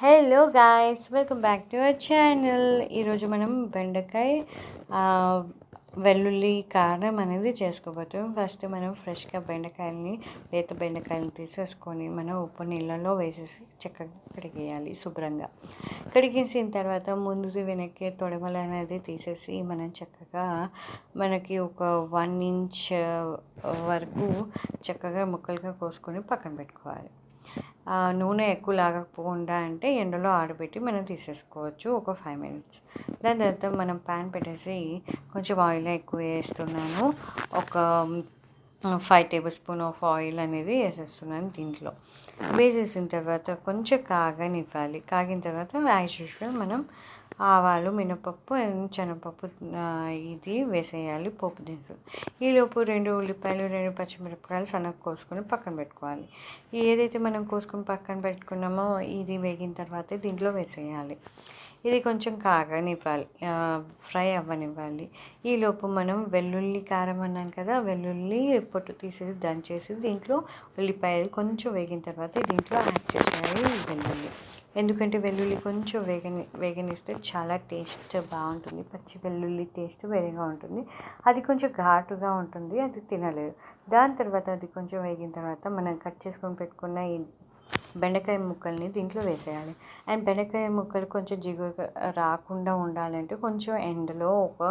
Hello guys welcome back to our channel ఈరోజు మనం బెండకాయ వెల్లుల్లి కారం అనేది చేసుకోబోతున్నాం. ఫస్ట్ మనం ఫ్రెష్గా బెండకాయలని లేత బెండకాయలని తీసేసుకొని మనం ఉప్పు నీళ్ళలో వేసేసి చక్కగా కడిగేయాలి శుభ్రంగా. కడిగేసిన తర్వాత ముందు వెనక్కి తొడమలు అనేది తీసేసి మనం చక్కగా మనకి ఒక వన్ ఇంచ్ వరకు చక్కగా ముక్కలుగా కోసుకొని పక్కన పెట్టుకోవాలి. నూనె ఎక్కువ లాగకపోకుండా అంటే ఎండలో ఆరబెట్టి మనం తీసేసుకోవచ్చు ఒక ఫైవ్ మినిట్స్ దాని తర్వాత మనం ప్యాన్ పెట్టేసి కొంచెం ఆయిల్ ఎక్కువ వేస్తున్నాను. ఒక five tablespoon of oil అనేది వేసేస్తున్నాను దీంట్లో. వేసేసిన తర్వాత కొంచెం కాగనివ్వాలి. కాగిన తర్వాత యాజ్ యూజువల్ మనం ఆవాలు మినపప్పు అండ్ శనగపప్పు ఇది వేసేయాలి పోపు దినుసు. ఈలోపు రెండు ఉల్లిపాయలు రెండు పచ్చిమిరపకాయలు సన్నగా కోసుకొని పక్కన పెట్టుకోవాలి. ఏదైతే మనం కోసుకొని పక్కన పెట్టుకున్నామో ఇది వేగిన తర్వాత దీంట్లో వేసేయాలి. ఇది కొంచెం కాగనివ్వాలి ఫ్రై అవ్వనివ్వాలి. ఈలోపు మనం వెల్లుల్లి కారం అన్నాను కదా వెల్లుల్లి పొట్టు తీసేసి దంచేసి దీంట్లో ఉల్లిపాయలు కొంచెం వేగిన తర్వాత దీంట్లో యాడ్ చేసేయాలి వెల్లుల్లి. ఎందుకంటే వెల్లుల్లి కొంచెం వేగని వేగనిస్తే చాలా టేస్ట్ బాగుంటుంది. పచ్చి వెల్లుల్లి టేస్ట్ వేరేగా ఉంటుంది. అది కొంచెం ఘాటుగా ఉంటుంది అది తినలేదు దాని తర్వాత అది కొంచెం వేగిన తర్వాత మనం కట్ చేసుకొని పెట్టుకున్న ఈ బెండకాయ ముక్కల్ని దీంట్లో వేసేయాలి. అండ్ బెండకాయ ముక్కలు కొంచెం జిగురుగా రాకుండా ఉండాలంటే కొంచెం ఎండలో ఒక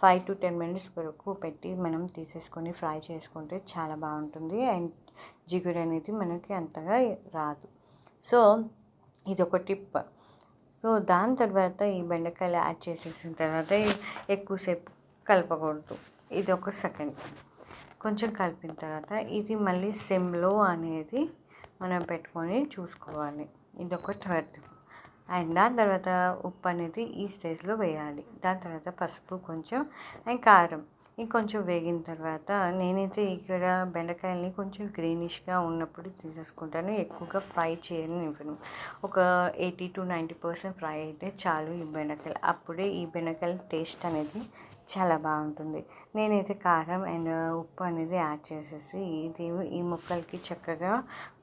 ఫైవ్ టు టెన్ మినిట్స్ వరకు పెట్టి మనం తీసేసుకొని ఫ్రై చేసుకుంటే చాలా బాగుంటుంది. అండ్ జిగురు అనేది మనకి అంతగా రాదు. సో ఇది ఒక టిప్. సో దాని తర్వాత ఈ బెండకాయలు యాడ్ చేసేసిన తర్వాత ఎక్కువసేపు కలపకూడదు. ఇది ఒక సెకండ్. కొంచెం కలిపిన తర్వాత ఇది మళ్ళీ సిమ్లో అనేది మనం పెట్టుకొని చూసుకోవాలి. ఇది ఒక థర్డ్. అండ్ దాని తర్వాత ఉప్పు అనేది ఈ స్టేజ్లో వేయాలి. దాని తర్వాత పసుపు కొంచెం అండ్ కారం. ఇంకొంచెం వేగిన తర్వాత నేనైతే ఇక్కడ బెండకాయల్ని కొంచెం గ్రీనిష్గా ఉన్నప్పుడు తీసేసుకుంటాను. ఎక్కువగా ఫ్రై చేయని ఇవ్వను ఒక eighty to ninety percent fry అయితే చాలు ఈ బెండకాయలు. అప్పుడే ఈ బెండకాయల టేస్ట్ అనేది చాలా బాగుంటుంది. నేనైతే కారం అండ్ ఉప్పు అనేది యాడ్ చేసేసి ఇది ఈ ముక్కలకి చక్కగా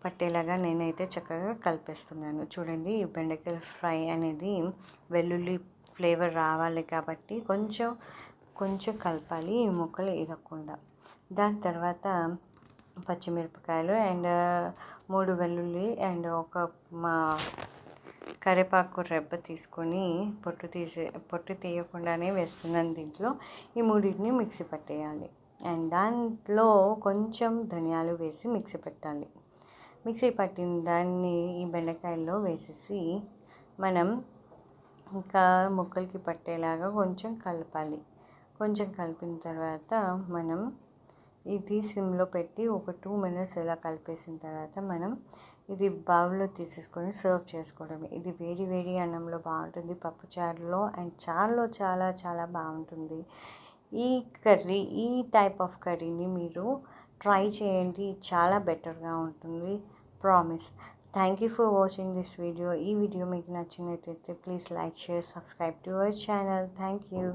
పట్టేలాగా నేనైతే చక్కగా కలిపేస్తున్నాను. చూడండి ఈ బెండకాయల ఫ్రై అనేది వెల్లుల్లి ఫ్లేవర్ రావాలి కాబట్టి కొంచెం కొంచెం కలపాలి ఈ ముక్కలు ఇరగకుండా. దాని తర్వాత పచ్చిమిరపకాయలు అండ్ మూడు వెల్లుల్లి అండ్ ఒక మా కరివేపాకు రెబ్బ తీసుకొని పొట్టు తీసే పొట్టు తీయకుండానే వేస్తున్నాను దీంట్లో. ఈ మూడింటిని మిక్సీ పట్టేయాలి. అండ్ దాంట్లో కొంచెం ధనియాలు వేసి మిక్సీ పెట్టాలి. మిక్సీ పట్టిన దాన్ని ఈ బెండకాయల్లో వేసేసి మనం ఇంకా ముక్కలకి పట్టేలాగా కొంచెం కలపాలి. కొంచెం కలిపిన తర్వాత మనం ఇది సిమ్లో పెట్టి ఒక టూ మినిట్స్ ఇలా కలిపేసిన తర్వాత మనం ఇది బౌల్లో తీసేసుకొని సర్వ్ చేసుకోవడం ఇది వేడి వేడి అన్నంలో బాగుంటుంది పప్పుచారులో అండ్ చారులో చాలా చాలా బాగుంటుంది. ఈ కర్రీ ఈ టైప్ ఆఫ్ కర్రీని మీరు ట్రై చేయండి చాలా బెటర్గా ఉంటుంది. Promise. Thank you for watching this video ఈ వీడియో మీకు నచ్చినట్లయితే please like share subscribe to our channel. Thank you